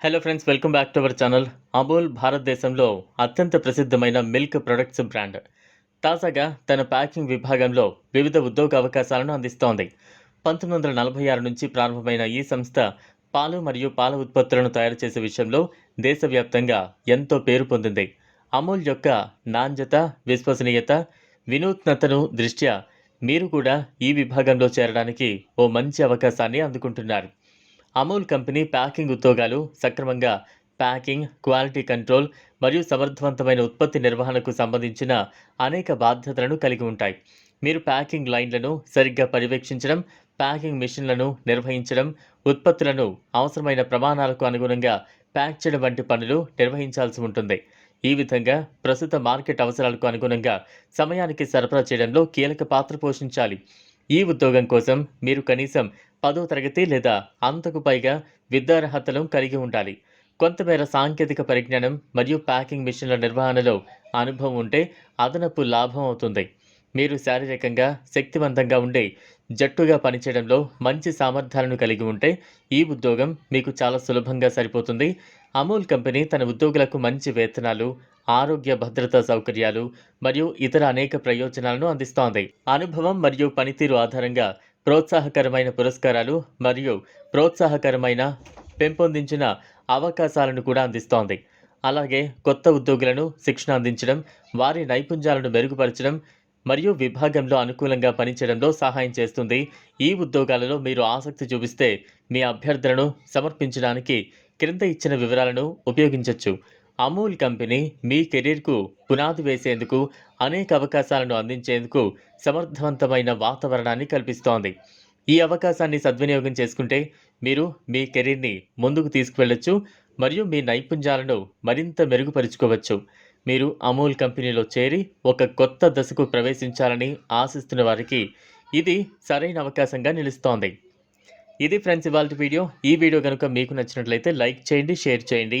Hello friends welcome back to our channel Amul భారతదేశంలో అత్యంత ప్రసిద్ధమైన మిల్క్ ప్రొడక్ట్స్ బ్రాండ్ తాజాగా తన ప్యాకింగ్ విభాగంలో వివిధ ఉద్యోగ అవకాశాలను అందిస్తోంది. పంతొమ్మిది వందల నలభై ఆరు నుంచి ప్రారంభమైన ఈ సంస్థ పాలు మరియు పాల ఉత్పత్తులను తయారు చేసే విషయంలో దేశవ్యాప్తంగా ఎంతో పేరు పొందింది. అమూల్ యొక్క నాణ్యత విశ్వసనీయత వినూత్నతను దృష్ట్యా మీరు కూడా ఈ విభాగంలో చేరడానికి ఓ మంచి అవకాశాన్ని అందుకుంటున్నారు. అమూల్ కంపెనీ ప్యాకింగ్ ఉద్యోగాలు సక్రమంగా ప్యాకింగ్ క్వాలిటీ కంట్రోల్ మరియు సమర్థవంతమైన ఉత్పత్తి నిర్వహణకు సంబంధించిన అనేక బాధ్యతలను కలిగి ఉంటాయి. మీరు ప్యాకింగ్ లైన్లను సరిగ్గా పర్యవేక్షించడం ప్యాకింగ్ మిషన్లను నిర్వహించడం ఉత్పత్తులను అవసరమైన ప్రమాణాలకు అనుగుణంగా ప్యాక్ చేయడం వంటి పనులు నిర్వహించాల్సి ఉంటుంది. ఈ విధంగా ప్రస్తుత మార్కెట్ అవసరాలకు అనుగుణంగా సమయానికి సరఫరా చేయడంలో కీలక పాత్ర పోషించాలి. ఈ ఉద్యోగం కోసం మీరు కనీసం పదో తరగతి లేదా అంతకు పైగా విద్యార్హతలు కలిగి ఉండాలి. కొంతమేర సాంకేతిక పరిజ్ఞానం మరియు ప్యాకింగ్ మిషన్ల నిర్వహణలో అనుభవం ఉంటే అదనపు లాభం అవుతుంది. మీరు శారీరకంగా శక్తివంతంగా ఉండే జట్టుగా పనిచేయడంలో మంచి సామర్థ్యాలను కలిగి ఉంటే ఈ ఉద్యోగం మీకు చాలా సులభంగా సరిపోతుంది. అమూల్ కంపెనీ తన ఉద్యోగులకు మంచి వేతనాలు ఆరోగ్య భద్రతా సౌకర్యాలు మరియు ఇతర అనేక ప్రయోజనాలను అందిస్తోంది. అనుభవం మరియు పనితీరు ఆధారంగా ప్రోత్సాహకరమైన పురస్కారాలు మరియు ప్రోత్సాహకరమైన పెంపొందించిన అవకాశాలను కూడా అందిస్తోంది. అలాగే కొత్త ఉద్యోగులను శిక్షణ అందించడం వారి నైపుణ్యాలను మెరుగుపరచడం మరియు విభాగంలో అనుకూలంగా పనిచేయడంలో సహాయం చేస్తుంది. ఈ ఉద్యోగాలలో మీరు ఆసక్తి చూపిస్తే మీ అభ్యర్థనను సమర్పించడానికి క్రింద ఇచ్చిన వివరాలను ఉపయోగించవచ్చు అమూల్ కంపెనీ మీ కెరీర్కు పునాది వేసేందుకు అనేక అవకాశాలను అందించేందుకు సమర్థవంతమైన వాతావరణాన్ని కల్పిస్తోంది. ఈ అవకాశాన్ని సద్వినియోగం చేసుకుంటే మీరు మీ కెరీర్ని ముందుకు తీసుకువెళ్ళొచ్చు మరియు మీ నైపుణ్యాలను మరింత మెరుగుపరుచుకోవచ్చు. మీరు అమూల్ కంపెనీలో చేరి ఒక కొత్త దశకు ప్రవేశించాలని ఆశిస్తున్న వారికి ఇది సరైన అవకాశంగా నిలుస్తోంది. ఇది ఫ్రెండ్స్ ఇవాళ వీడియో. ఈ వీడియో కనుక మీకు నచ్చినట్లయితే లైక్ చేయండి షేర్ చేయండి.